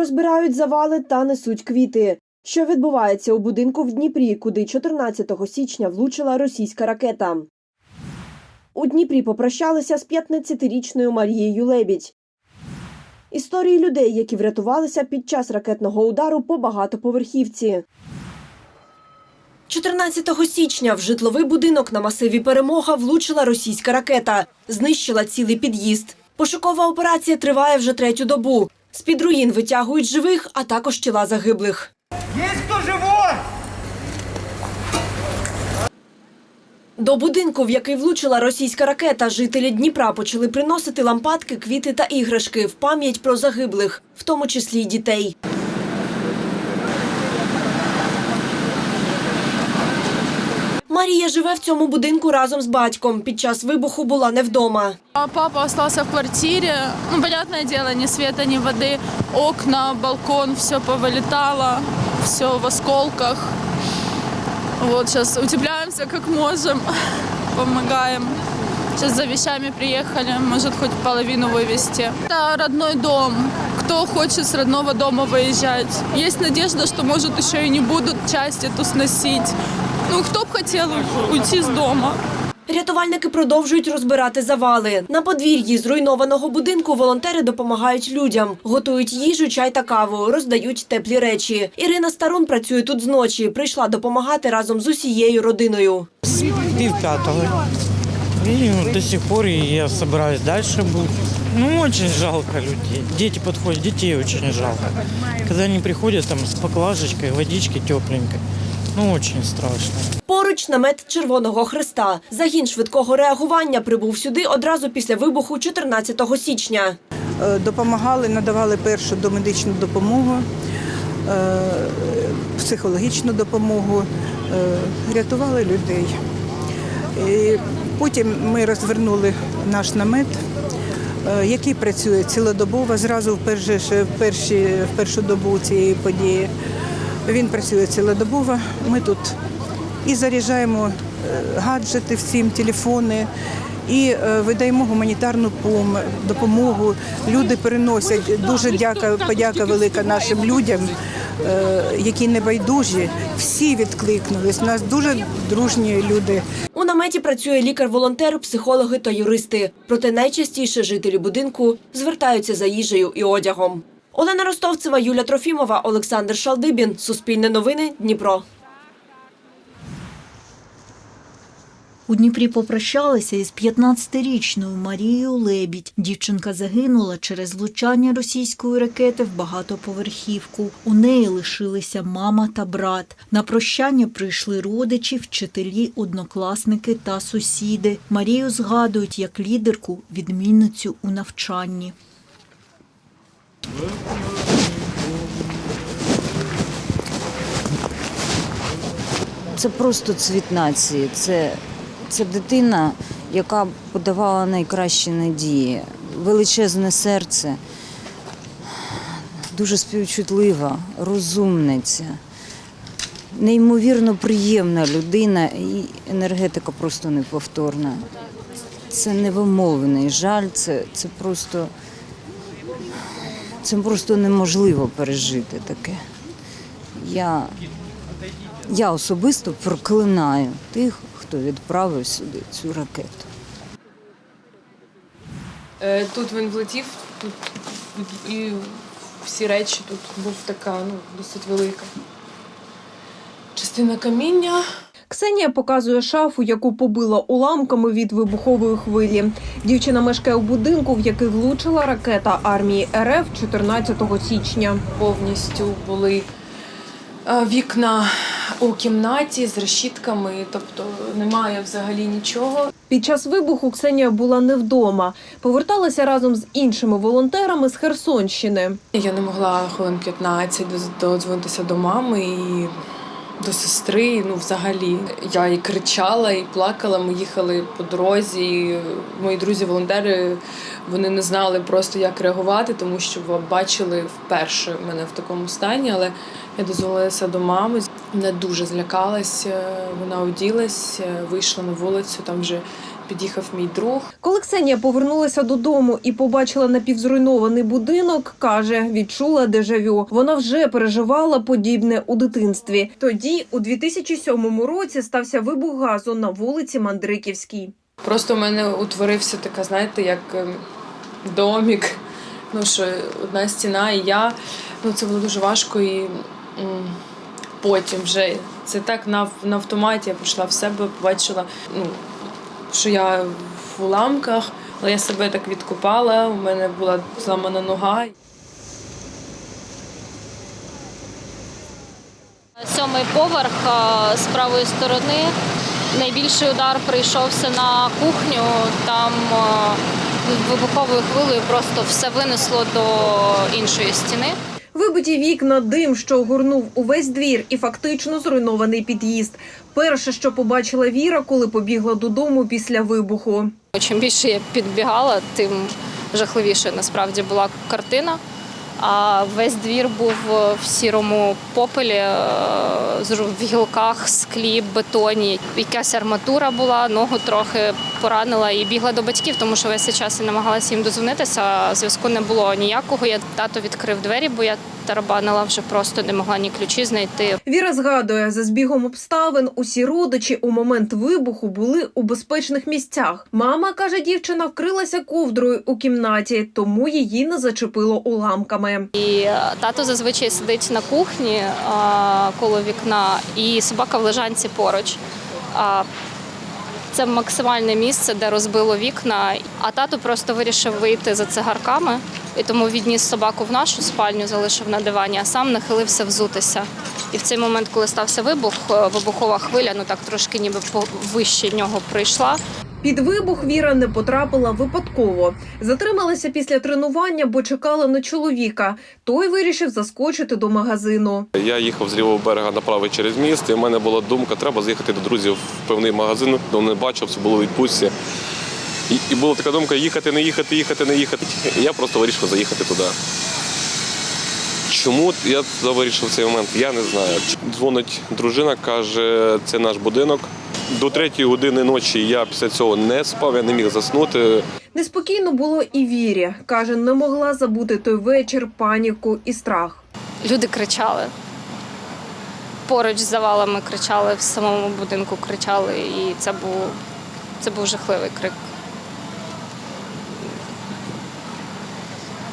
Розбирають завали та несуть квіти. Що відбувається у будинку в Дніпрі, куди 14 січня влучила російська ракета. У Дніпрі попрощалися з 15-річною Марією Лебідь. Історії людей, які врятувалися під час ракетного удару по багатоповерхівці. 14 січня в житловий будинок на масиві Перемога влучила російська ракета, знищила цілий під'їзд. Пошукова операція триває вже третю добу. З-під руїн витягують живих, а також тіла загиблих. Є хто живий? До будинку, в який влучила російська ракета, жителі Дніпра почали приносити лампадки, квіти та іграшки в пам'ять про загиблих, в тому числі й дітей. Марія живе в цьому будинку разом з батьком. Під час вибуху була не вдома. А Папа остался в квартире. Ну, понятное дело, ни света, ни воды. Окна, балкон, все повылетало, все в осколках. Вот сейчас утепляемся как можем, помогаем. Сейчас за вещами приехали, может хоть половину вывести. Это родной дом. Кто хочет с родного дома выезжать? Есть надежда, что может еще и не будут часть эту сносить. Ну, кто бы хотел уйти с дома? Рятувальники продовжують розбирати завали. На подвір'ї зруйнованого будинку волонтери допомагають людям, готують їжу, чай та каву, роздають теплі речі. Ірина Старун працює тут зночі. Прийшла допомагати разом з усією родиною. С пів пятого. Ну, до сих пор я собираюсь дальше быть. Ну, очень жалко людей. Дети подходят, детей очень жалко. Когда они приходят там с поклажечкой, водички тепленькой. Ну, очень страшно. Поруч намет Червоного Христа. Загін швидкого реагування прибув сюди одразу після вибуху 14 січня. Е, допомагали, надавали першу домедичну допомогу, е, психологічну допомогу, е, рятували людей. І потім ми розвернули наш намет, який працює цілодобово, зразу в, перші, в першу добу цієї події. Він працює цілодобово. Ми тут і заряджаємо е, гаджети всім, телефони, і е, видаємо гуманітарну допомогу. Люди переносять. Дуже дяка, подяка велика нашим людям, е, які небайдужі. Всі відкликнулись. У нас дуже дружні люди. У наметі працює лікар-волонтер, психологи та юристи. Проте найчастіше жителі будинку звертаються за їжею і одягом. Олена Ростовцева, Юля Трофімова, Олександр Шалдибін. Суспільне новини. Дніпро. У Дніпрі попрощалися із 15-річною Марією Лебідь. Дівчинка загинула через влучання російської ракети в багатоповерхівку. У неї лишилися мама та брат. На прощання прийшли родичі, вчителі, однокласники та сусіди. Марію згадують як лідерку, відмінницю у навчанні. Це просто цвіт нації. Це, це дитина, яка подавала найкращі надії, величезне серце, дуже співчутлива, розумниця, неймовірно приємна людина і енергетика просто неповторна. Це невимовний жаль, це, це просто. Це просто неможливо пережити таке. Я я особисто проклинаю тих, хто відправив сюди цю ракету. Е, Тут він влетів, тут і всі речі тут був така ну, досить велика. Частина каміння. Ксенія показує шафу, яку побила уламками від вибухової хвилі. Дівчина мешкає у будинку, в який влучила ракета армії РФ 14 січня. Повністю були е, вікна у кімнаті з решітками, тобто немає взагалі нічого. Під час вибуху Ксенія була не вдома. Поверталася разом з іншими волонтерами з Херсонщини. Я не могла хвилин 15 додзвонитися до мами і до сестри. Ну, взагалі, я і кричала, і плакала. Ми їхали по дорозі. і Мої друзі-волонтери вони не знали просто як реагувати, тому що бачили вперше мене в такому стані. Але я дозволилася до мами. Вона дуже злякалась. Вона оділась, вийшла на вулицю. Там вже під'їхав мій друг. Коли Ксенія повернулася додому і побачила напівзруйнований будинок, каже, відчула дежавю. Вона вже переживала подібне у дитинстві. Тоді, у 2007 році, стався вибух газу на вулиці Мандриківській. Просто в мене утворився така, знаєте, як ем, домік. Ну що одна стіна, і я. Ну це було дуже важко. І потім вже це так на, на автоматі я прийшла в себе, побачила, ну, що я в уламках, але я себе так відкопала. У мене була зламана нога. Сьомий поверх з правої сторони. Найбільший удар прийшовся на кухню. Там вибуховою хвилею просто все винесло до іншої стіни. Вибиті вікна, дим, що огорнув увесь двір, і фактично зруйнований під'їзд. Перше, що побачила Віра, коли побігла додому після вибуху. Чим більше я підбігала, тим жахливіше насправді була картина. А весь двір був в сірому попелі, е, в гілках, склі, бетоні. Якась арматура була, ногу трохи поранила і бігла до батьків, тому що весь цей час я намагалася їм дозвонитися. Зв'язку не було ніякого. Я тато відкрив двері, бо я тарабанила вже просто не могла ні ключі знайти. Віра згадує, за збігом обставин усі родичі у момент вибуху були у безпечних місцях. Мама каже, дівчина вкрилася ковдрою у кімнаті, тому її не зачепило уламками. І е, тато зазвичай сидить на кухні а, коло вікна, і собака в лежанці поруч. Це максимальне місце, де розбило вікна. А тато просто вирішив вийти за цигарками, і тому відніс собаку в нашу спальню, залишив на дивані, а сам нахилився взутися. І в цей момент, коли стався вибух, е, вибухова хвиля, ну так трошки ніби вище нього прийшла. Під вибух Віра не потрапила випадково. Затрималася після тренування, бо чекала на чоловіка. Той вирішив заскочити до магазину. Я їхав з лівого берега на через міст, і в мене була думка, треба заїхати до друзів в певний магазин, де не бачив, це було відпустці. І, і була така думка їхати, не їхати, їхати, не їхати. І я просто вирішив заїхати туди. Чому я вирішив цей момент? Я не знаю. Дзвонить дружина, каже, це наш будинок. До третьої години ночі я після цього не спав, я не міг заснути. Неспокійно було і Вірі. Каже, не могла забути той вечір, паніку і страх. Люди кричали. Поруч з завалами кричали, в самому будинку кричали, і це був, це був жахливий крик.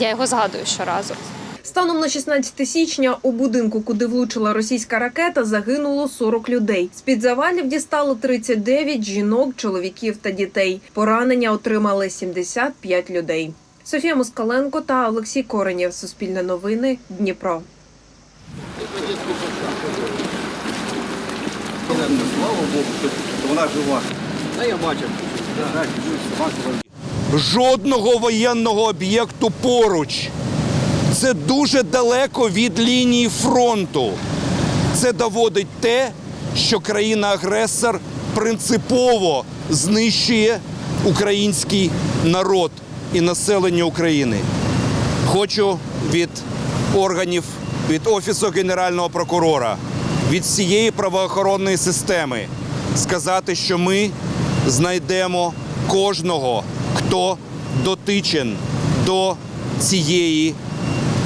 Я його згадую щоразу. Станом на 16 січня у будинку, куди влучила російська ракета, загинуло 40 людей. З під завалів дістало 39 жінок, чоловіків та дітей. Поранення отримали 75 людей. Софія Москаленко та Олексій Коренєв. Суспільне новини. Дніпро. Вона жива. Та я бачив. жодного воєнного об'єкту поруч. Це дуже далеко від лінії фронту. Це доводить те, що країна-агресор принципово знищує український народ і населення України. Хочу від органів, від Офісу Генерального прокурора, від всієї правоохоронної системи сказати, що ми знайдемо кожного, хто дотичен до цієї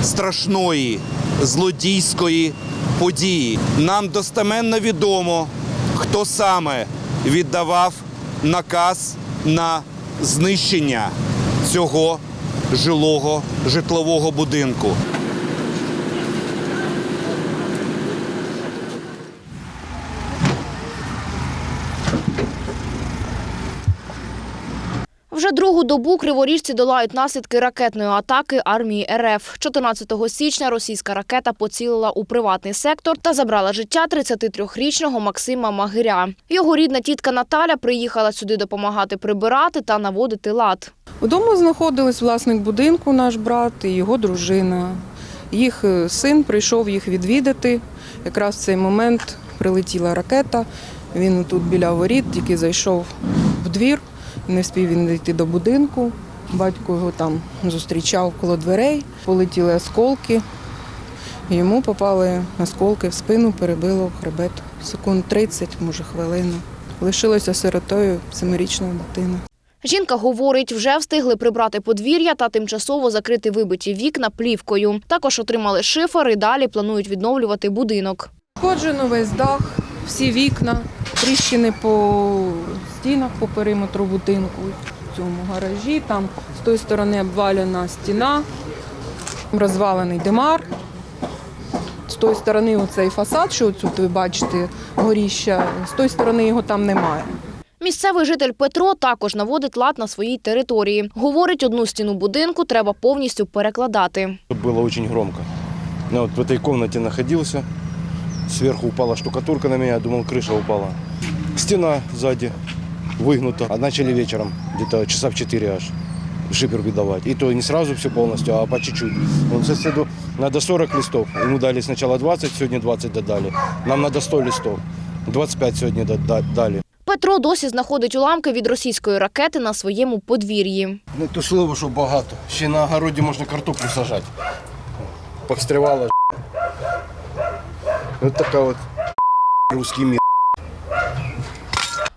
страшної злодійської події. Нам достеменно відомо, хто саме віддавав наказ на знищення цього жилого житлового будинку. Другу добу криворіжці долають наслідки ракетної атаки армії РФ. 14 січня російська ракета поцілила у приватний сектор та забрала життя 33-річного Максима Магиря. Його рідна тітка Наталя приїхала сюди допомагати прибирати та наводити лад. Вдома знаходились власник будинку, наш брат і його дружина. Їх е, син прийшов їх відвідати. Якраз в цей момент прилетіла ракета. Він тут біля воріт, тільки зайшов в двір, не встиг він дійти до будинку. Батько його там зустрічав коло дверей, полетіли осколки. Йому попали осколки в спину, перебило хребет. Секунд 30, може хвилину. лишилася сиротою семирічна дитина. Жінка говорить, вже встигли прибрати подвір'я та тимчасово закрити вибиті вікна плівкою. Також отримали шифер і далі планують відновлювати будинок. Пошкоджено весь дах, всі вікна, тріщини по стінах, по периметру будинку, в цьому гаражі. Там з тої сторони обвалена стіна, розвалений димар. З тої сторони оцей фасад, що тут ви бачите, горіща, з тої сторони його там немає. Місцевий житель Петро також наводить лад на своїй території. Говорить, одну стіну будинку треба повністю перекладати. Было очень громко. Я вот в этой комнате находился. Сверху упала штукатурка на меня, думал, крыша упала. Стена сзади выгнута. А начали вечером, где-то часа в 4 аж шипер выдавать. И то не сразу все полностью, а по чуть-чуть. Вот соседу надо 40 листов. Ему дали сначала 20, сегодня 20 додали. Нам надо 100 листов. 25 сегодня дода- дали. Петро досі знаходить уламки від російської ракети на своєму подвір'ї. Не то слово, що багато. Ще на огороді можна картоплю сажати. Повстрівала. Ось така от русський мір.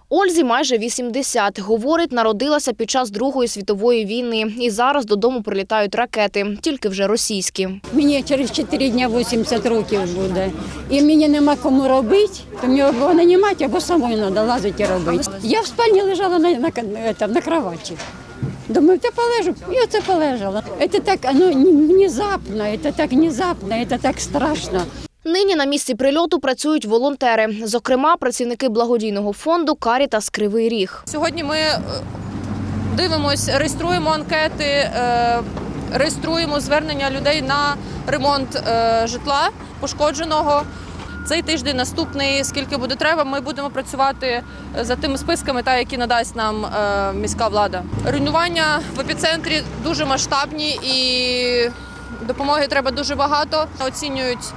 Ользі майже 80. Говорить, народилася під час Другої світової війни. І зараз додому прилітають ракети, тільки вже російські. Мені через 4 дні 80 років буде. І мені нема кому робити, то мені або нанімати, або самою треба лазити і робити. Я в спальні лежала на, на, на, на кроваті. Думаю, та полежу, і оце полежала. Це так ну, внезапно, це так внезапно, це так страшно. Нині на місці прильоту працюють волонтери, зокрема працівники благодійного фонду Карітас Кривий Ріг. Сьогодні ми е, дивимось, реєструємо анкети, е, реєструємо звернення людей на ремонт е, житла пошкодженого. Цей тиждень наступний, скільки буде треба, ми будемо працювати за тими списками, та які надасть нам міська влада. Руйнування в епіцентрі дуже масштабні і допомоги треба дуже багато. Оцінюють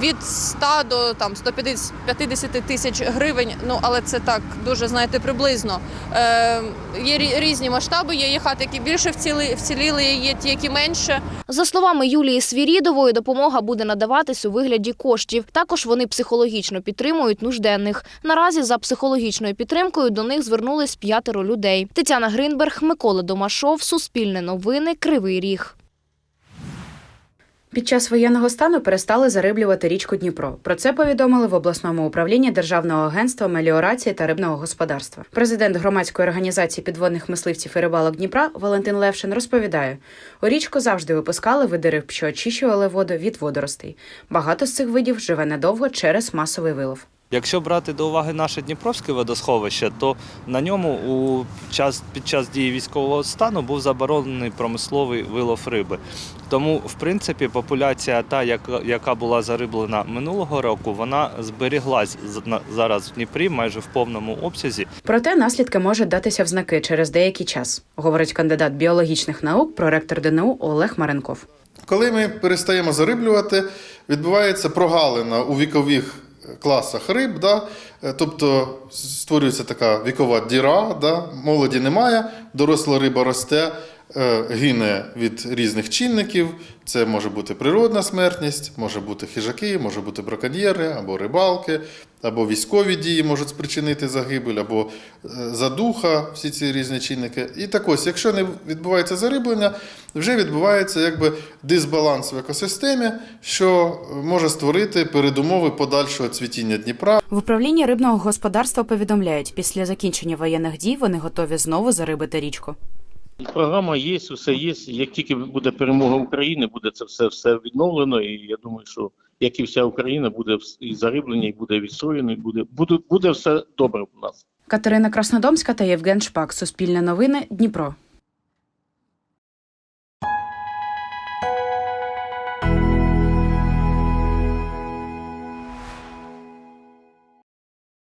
від 100 до там 150 тисяч гривень. Ну але це так дуже знаєте приблизно. Е, є різні масштаби. Є, є хати, які більше вціли, вціліли, є ті, які менше. За словами Юлії Свірідової, допомога буде надаватись у вигляді коштів. Також вони психологічно підтримують нужденних. Наразі за психологічною підтримкою до них звернулись п'ятеро людей. Тетяна Гринберг, Микола Домашов, Суспільне новини, Кривий Ріг. Під час воєнного стану перестали зариблювати річку Дніпро. Про це повідомили в обласному управлінні Державного агентства меліорації та рибного господарства. Президент громадської організації підводних мисливців і рибалок Дніпра Валентин Левшин розповідає: у річку завжди випускали види риб, що очищували воду від водоростей. Багато з цих видів живе недовго через масовий вилов. Якщо брати до уваги наше Дніпровське водосховище, то на ньому у час під час дії військового стану був заборонений промисловий вилов риби. Тому, в принципі, популяція, та яка, була зариблена минулого року, вона зберіглась з- на- зараз в Дніпрі майже в повному обсязі. Проте наслідки можуть датися в знаки через деякий час, говорить кандидат біологічних наук, проректор ДНУ Олег Маренков. Коли ми перестаємо зариблювати, відбувається прогалина у вікових класах риб, да? е, тобто створюється така вікова діра, да? молоді немає, доросла риба росте, гине від різних чинників. Це може бути природна смертність, може бути хижаки, може бути браконьєри або рибалки, або військові дії можуть спричинити загибель, або е, задуха, всі ці різні чинники. І так ось, якщо не відбувається зариблення, вже відбувається якби дисбаланс в екосистемі, що може створити передумови подальшого цвітіння Дніпра. В управлінні рибного господарства повідомляють, після закінчення воєнних дій вони готові знову зарибити річку. Програма є, все є. Як тільки буде перемога України, буде це все, все відновлено. І я думаю, що як і вся Україна, буде і зариблення, і буде відстроєно, і буде, буде, буде все добре у нас. Катерина Краснодомська та Євген Шпак. Суспільне новини. Дніпро.